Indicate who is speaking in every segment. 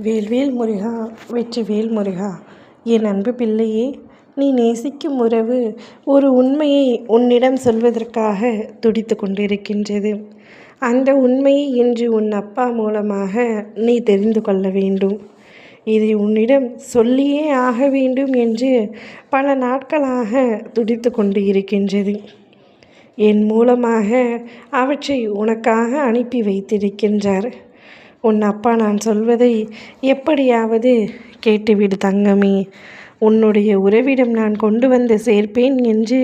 Speaker 1: வேல்வேல் முருகா வெற்றிவேல் முருகா என் அன்பு பிள்ளையே நீ நேசிக்கும் உறவு ஒரு உண்மையை உன்னிடம் சொல்வதற்காக துடித்து கொண்டிருக்கின்றது. அந்த உண்மையை இன்று உன் அப்பா மூலமாக நீ தெரிந்து கொள்ள வேண்டும். இதை உன்னிடம் சொல்லியே ஆக வேண்டும் என்று பல நாட்களாக துடித்து கொண்டு இருக்கின்றது என் மூலமாக அவற்றை உனக்காக அனுப்பி வைத்திருக்கின்றார். உன் அப்பா நான் சொல்வதை எப்படியாவது கேட்டுவிடு தங்கமே. உன்னுடைய உறவிடம் நான் கொண்டு வந்து சேர்ப்பேன் என்று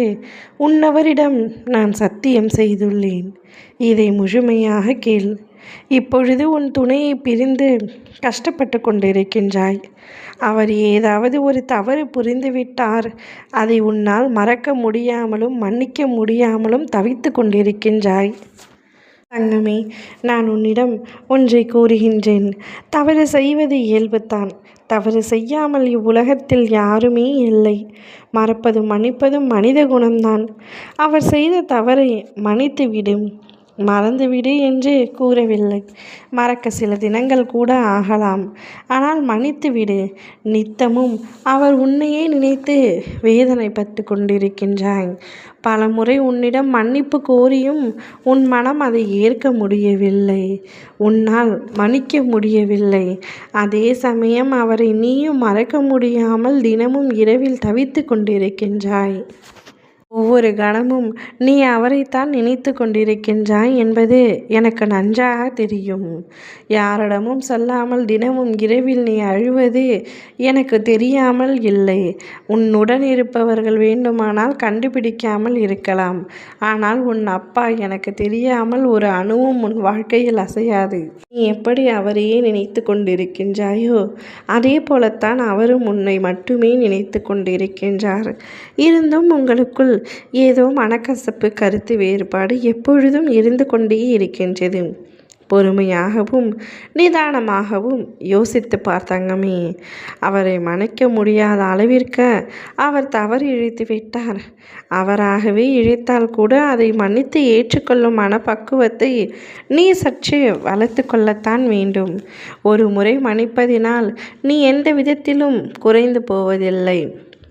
Speaker 1: உன்னவரிடம் நான் சத்தியம் செய்துள்ளேன். இதை முழுமையாக கேள். இப்பொழுது உன் துணையை பிரிந்து கஷ்டப்பட்டு கொண்டிருக்கின்றாய். அவர் ஏதாவது ஒரு தவறு புரிந்துவிட்டார். அதை உன்னால் மறக்க முடியாமலும் மன்னிக்க முடியாமலும் தவித்து கொண்டிருக்கின்றாய். தங்கமே நான் உன்னிடம் ஒன்றை கூறுகின்றேன். தவறு செய்வது இயல்புத்தான் தவறு செய்யாமல் இவ்வுலகத்தில் யாருமே இல்லை. மறப்பதும் மன்னிப்பதும் மனித குணம்தான். அவர் செய்த தவறை மன்னித்துவிடும். மறந்துவிடு என்று கூறவில்லை. மறக்க சில தினங்கள் கூட ஆகலாம். ஆனால் மன்னித்துவிடு. நித்தமும் அவர் உன்னையே நினைத்து வேதனைப்பட்டு கொண்டிருக்கின்றாய். பல முறை உன்னிடம் மன்னிப்பு கோரியும் உன் மனம் அதை ஏற்க முடியவில்லை. உன்னால் மன்னிக்க முடியவில்லை. அதே சமயம் அவரை நீயும் மறக்க முடியாமல் தினமும் இரவில் தவித்து கொண்டிருக்கின்றாய். ஒவ்வொரு கணமும் நீ அவரைத்தான் நினைத்து கொண்டிருக்கின்றாய் என்பது எனக்கு நன்றாக தெரியும். யாரிடமும் சொல்லாமல் தினமும் இரவில் நீ அழுவது எனக்கு தெரியாமல் இல்லை. உன்னுடன் இருப்பவர்கள் வேண்டுமானால் கண்டுபிடிக்காமல் இருக்கலாம். ஆனால் உன் அப்பா எனக்கு தெரியாமல் ஒரு அணுவும் உன் வாழ்க்கையில் அசையாது. நீ எப்படி அவரையே நினைத்து கொண்டிருக்கின்றாயோ அதே போலத்தான் அவரும் உன்னை மட்டுமே நினைத்து கொண்டிருக்கின்றார். இருந்தும் உங்களுக்குள் ஏதோ மனக்கசப்பு கருத்து வேறுபாடு எப்பொழுதும் இருந்து கொண்டே இருக்கின்றது. பொறுமையாகவும் நிதானமாகவும் யோசித்து பார்த்தங்கமே அவரை மன்னிக்க முடியாத அளவிற்கு அவர் தவறு இழைத்து விட்டார். அவராகவே இழைத்தால் கூட அதை மன்னித்து ஏற்றுக்கொள்ளும் மனப்பக்குவத்தை நீ சற்று வளர்த்து கொள்ளத்தான் வேண்டும். ஒரு முறை மன்னிப்பதினால் நீ எந்த விதத்திலும் குறைந்து போவதில்லை.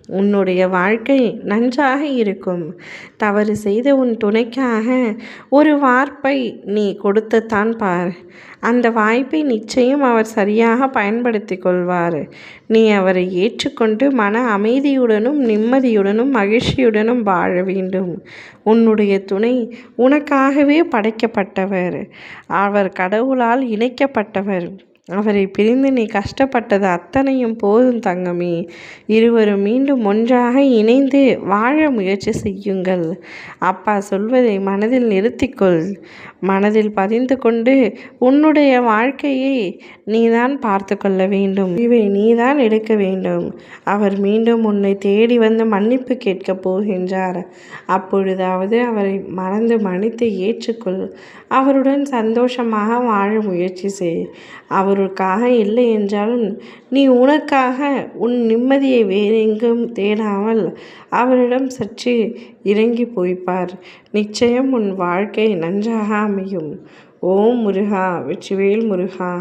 Speaker 1: உன்னுடைய வாழ்க்கை நன்றாக இருக்கும். தவறு செய்த உன் துணைக்காக ஒரு வார்ப்பை நீ கொடுத்துத்தான் பார். அந்த வாய்ப்பை நிச்சயம் அவர் சரியாக பயன்படுத்தி கொள்வார். நீ அவரை ஏற்றுக்கொண்டு மன அமைதியுடனும் நிம்மதியுடனும் மகிழ்ச்சியுடனும் வாழ வேண்டும். உன்னுடைய துணை உனக்காகவே படைக்கப்பட்டவர். அவர் கடவுளால் இணைக்கப்பட்டவர். அவரை பிரிந்து நீ கஷ்டப்பட்டது அத்தனையும் போதும் தங்கமே. இருவரும் மீண்டும் ஒன்றாக இணைந்து வாழ முயற்சி செய்யுங்கள். அப்பா சொல்வதை மனதில் நிறுத்திக்கொள். மனதில் பதிந்து கொண்டு உன்னுடைய வாழ்க்கையை நீதான் பார்த்து கொள்ள வேண்டும். இவை நீதான் எடுக்க வேண்டும். அவர் மீண்டும் உன்னை தேடி வந்து மன்னிப்பு கேட்கப் போகின்றார். அப்பொழுதாவது அவரை மறந்து மன்னித்து ஏற்றுக்கொள். அவருடன் சந்தோஷமாக வாழ முயற்சி செய். அவர் பொருளுக்காக இல்லை என்றாலும் நீ உனக்காக உன் நிம்மதியை வேறெங்கும் தேடாமல் அவரிடம் சற்று இறங்கி போய்ப்பார். நிச்சயம் உன் வாழ்க்கை நன்றாக அமையும். ஓம் முருகா வெற்றிவேல் முருகா.